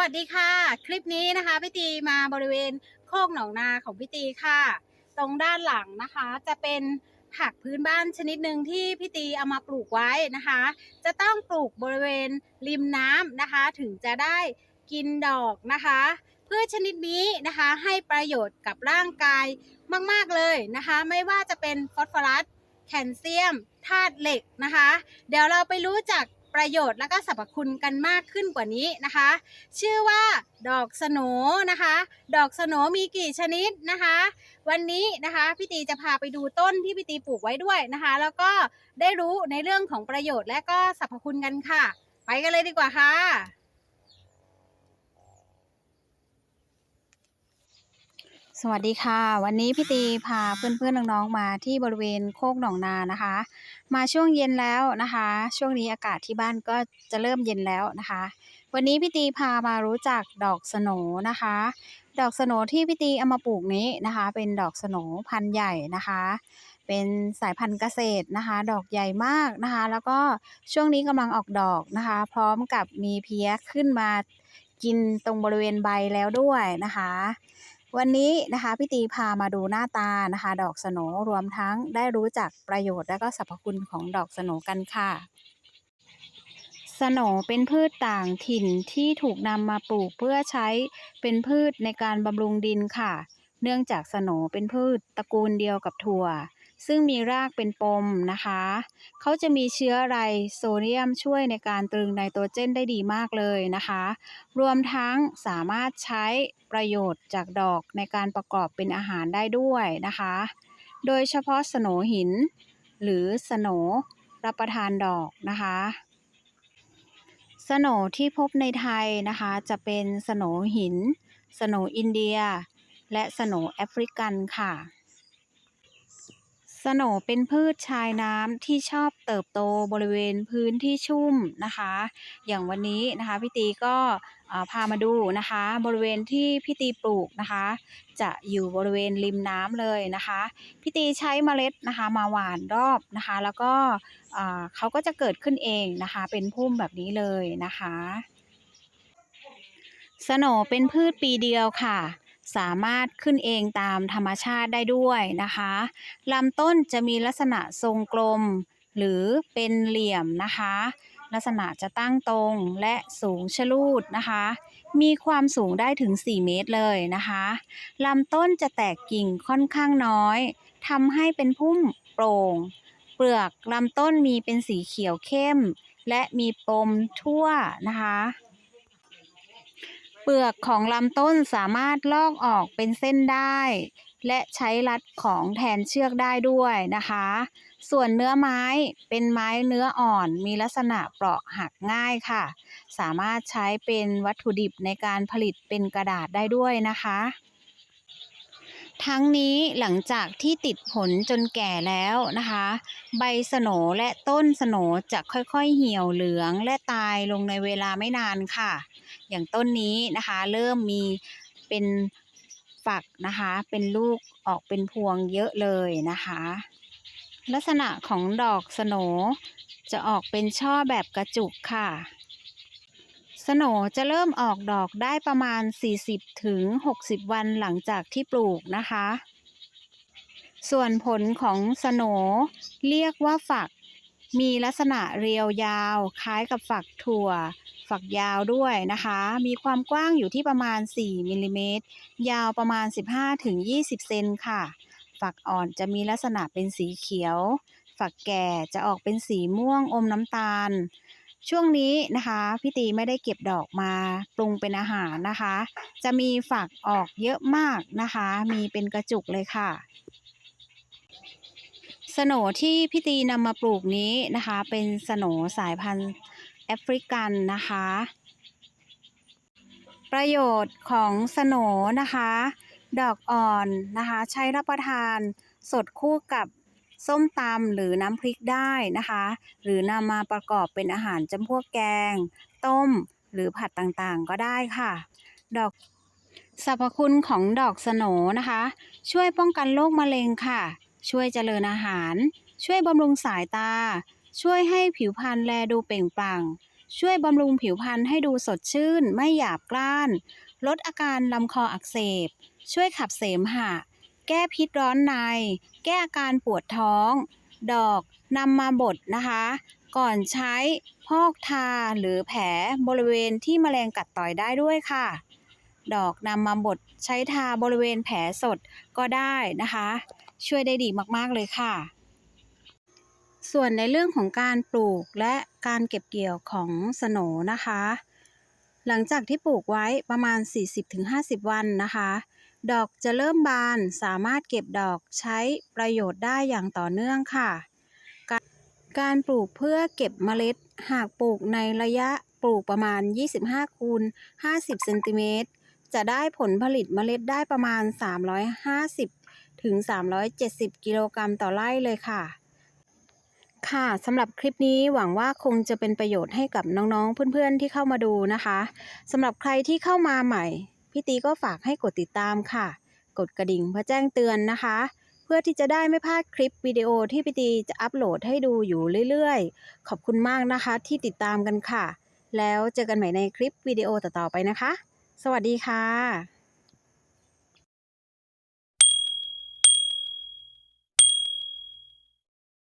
วัสดีค่ะ คลิปนี้นะคะพี่ตีมาบริเวณโคกหนองนาของพี่ตีค่ะ ตรงด้านหลังนะคะจะเป็นผักพื้นบ้านชนิดหนึ่งที่พี่ตีเอามาปลูกไว้นะคะ จะต้องปลูกบริเวณริมน้ำนะคะ ถึงจะได้กินดอกนะคะพืชชนิดนี้นะคะให้ประโยชน์กับร่างกายมาก ๆ เลยนะคะ ไม่ว่าจะเป็นฟอสฟอรัส แคลเซียมธาตุเหล็กนะคะ เดี๋ยวเราไปรู้จัก ประโยชน์และก็สรรพคุณกันมากขึ้นกว่านี้นะคะ ชื่อว่าดอกสโนนะคะ ดอกสโนมีกี่ชนิดนะคะ วันนี้นะคะพี่ตีจะพาไปดูต้นที่พี่ตีปลูกไว้ด้วยนะคะ แล้วก็ได้รู้ในเรื่องของประโยชน์และก็สรรพคุณกันค่ะ ไปกันเลยดีกว่าค่ะ สวัสดีค่ะ วันนี้พี่ตีพาเพื่อนๆน้องๆมาที่บริเวณโคกหนองนานะคะ มาช่วงเย็นแล้วนะคะ ช่วงนี้อากาศที่บ้านก็จะเริ่มเย็นแล้วนะคะ วันนี้พี่ตีพามารู้จักดอกสโนนะคะ ดอกสโนที่พี่ตีเอามาปลูกนี้นะคะ เป็นดอกสโนพันธุ์ใหญ่นะคะ เป็นสายพันธุ์เกษตรนะคะ ดอกใหญ่มากนะคะ แล้วก็ช่วงนี้กำลังออกดอกนะคะ พร้อมกับมีเพี้ยขึ้นมากินตรงบริเวณใบแล้วด้วยนะคะ วันนี้นะคะพี่ตีพามาดูหน้าตานะคะ ดอกสโนรวมทั้งได้รู้จักประโยชน์และก็สรรพคุณของดอกสโนกันค่ะสโนเป็นพืชต่างถิ่นที่ถูกนำมาปลูกเพื่อใช้เป็นพืชในการบำรุงดินค่ะ เนื่องจากสโนเป็นพืชตระกูลเดียวกับถั่ว ซึ่งมีรากเป็นปมนะคะ เขาจะมีเชื้อไรโซเดียมช่วยในการตรึงไนโตรเจนได้ดีมากเลยนะคะ รวมทั้งสามารถใช้ประโยชน์จากดอกในการประกอบเป็นอาหารได้ด้วยนะคะ โดยเฉพาะสโนหิน หรือสโนรับประทานดอกนะคะสโนที่พบในไทยนะคะจะเป็นสโนหิน สโนอินเดีย และสโนแอฟริกันค่ะ สโหนเป็นพืชชายน้ำที่ชอบเติบโตบริเวณพื้นที่ชุ่มนะคะ อย่างวันนี้นะคะพี่ตีก็พามาดูนะคะ บริเวณที่พี่ตีปลูกนะคะ จะอยู่บริเวณริมน้ำเลยนะคะพี่ตีใช้เมล็ดนะคะมาหว่านรอบนะคะ แล้วก็เอ่อเขาก็จะเกิดขึ้นเองนะคะ เป็นพุ่มแบบนี้เลยนะคะสโหนเป็นพืชปีเดียวค่ะ สามารถขึ้นเองตามธรรมชาติได้ด้วยนะคะลำต้นจะมีลักษณะทรงกลม หรือเป็นเหลี่ยมนะคะ ลักษณะจะตั้งตรงและสูงชะลูดนะคะ มีความสูงได้ถึง 4 เมตรเลยนะคะลำต้นจะแตกกิ่งค่อนข้างน้อยทำให้เป็นพุ่มโปร่ง เปลือกลำต้นมีเป็นสีเขียวเข้ม และมีปมทั่วนะคะ เปลือกของลำต้นสามารถลอกออกเป็นเส้นได้ และใช้รัดของแทนเชือกได้ด้วยนะคะ ส่วนเนื้อไม้เป็นไม้เนื้ออ่อนมีลักษณะเปราะหักง่ายค่ะ สามารถใช้เป็นวัตถุดิบในการผลิตเป็นกระดาษได้ด้วยนะคะ ทั้งนี้หลังจากที่ติดผลจนแก่แล้วนะคะ ใบสโหนและต้นสโหนจะค่อยๆเหี่ยวเหลืองและตายลงในเวลาไม่นานค่ะ อย่างต้นนี้นะคะ เริ่มมีเป็นฝักนะคะ เป็นลูกออกเป็นพวงเยอะเลยนะคะ ลักษณะของดอกสโหนจะออกเป็นช่อแบบกระจุกค่ะ สโหนจะเริ่มออกดอกได้ประมาณ 40ถึง60 วันหลังจากที่ปลูกนะคะ ส่วนผลของสโหนเรียกว่าฝัก มีลักษณะเรียวยาว คล้ายกับฝักถั่ว ฝักยาวด้วยนะคะ มีความกว้างอยู่ที่ประมาณ 4มิลลิเมตร ยาวประมาณ 15-20 เซนค่ะ ฝักอ่อนจะมีลักษณะเป็นสีเขียว ฝักแก่จะออกเป็นสีม่วงอมน้ำตาล ช่วงนี้นะคะพี่ตีไม่ได้เก็บดอกมาปรุงเป็นอาหารนะคะ จะมีฝักออกเยอะมากนะคะ มีเป็นกระจุกเลยค่ะสโนที่พี่ตีนำมาปลูกนี้นะคะ เป็นสโนสายพันธุ์แอฟริกันนะคะ ประโยชน์ของสโนนะคะ ดอกอ่อนนะคะ ใช้รับประทานสดคู่กับ ส้มตำหรือน้ำพริกได้นะคะ หรือนำมาประกอบเป็นอาหารจำพวกแกง ต้ม หรือผัดต่างๆก็ได้ค่ะ ดอกสรรพคุณของดอกสโหนนะคะ ช่วยป้องกันโรคมะเร็งค่ะ ช่วยเจริญอาหาร ช่วยบำรุงสายตา ช่วยให้ผิวพรรณแลดูเปล่งปลั่ง ช่วยบำรุงผิวพรรณให้ดูสดชื่น ไม่หยาบกร้าน ลดอาการลำคออักเสบ ช่วยขับเสมหะ แก้พิษร้อนใน แก้อาการปวดท้อง ดอกนำมาบดนะคะ ก่อนใช้พอกทาหรือแผลบริเวณที่แมลงกัดต่อยได้ด้วยค่ะ ดอกนำมาบดใช้ทาบริเวณแผลสดก็ได้นะคะ ช่วยได้ดีมากๆเลยค่ะ ส่วนในเรื่องของการปลูกและการเก็บเกี่ยวของสโนนะคะ หลังจากที่ปลูกไว้ประมาณ 40-50 วันนะคะ ดอกจะเริ่มบานสามารถเก็บดอกใช้ประโยชน์ได้อย่างต่อเนื่องค่ะ การปลูกเพื่อเก็บเมล็ด หากปลูกในระยะปลูกประมาณ 25คูณ50เซนติเมตรจะได้ผลผลิตเมล็ดได้ประมาณ 350 ถึง 370 กิโลกรัมต่อไร่เลยค่ะ ค่ะสำหรับคลิปนี้หวังว่าคงจะเป็นประโยชน์ให้กับน้องๆ เพื่อนๆที่เข้ามาดูนะคะสำหรับใครที่เข้ามาใหม่ พี่ตีก็ฝากให้กดติดตามค่ะ กดกระดิ่งเพื่อแจ้งเตือนนะคะ เพื่อที่จะได้ไม่พลาดคลิปวิดีโอที่พี่ตีจะอัปโหลดให้ดูอยู่เรื่อยๆ ขอบคุณมากนะคะที่ติดตามกันค่ะ แล้วเจอกันใหม่ในคลิปวิดีโอต่อๆไปนะคะ สวัสดีค่ะ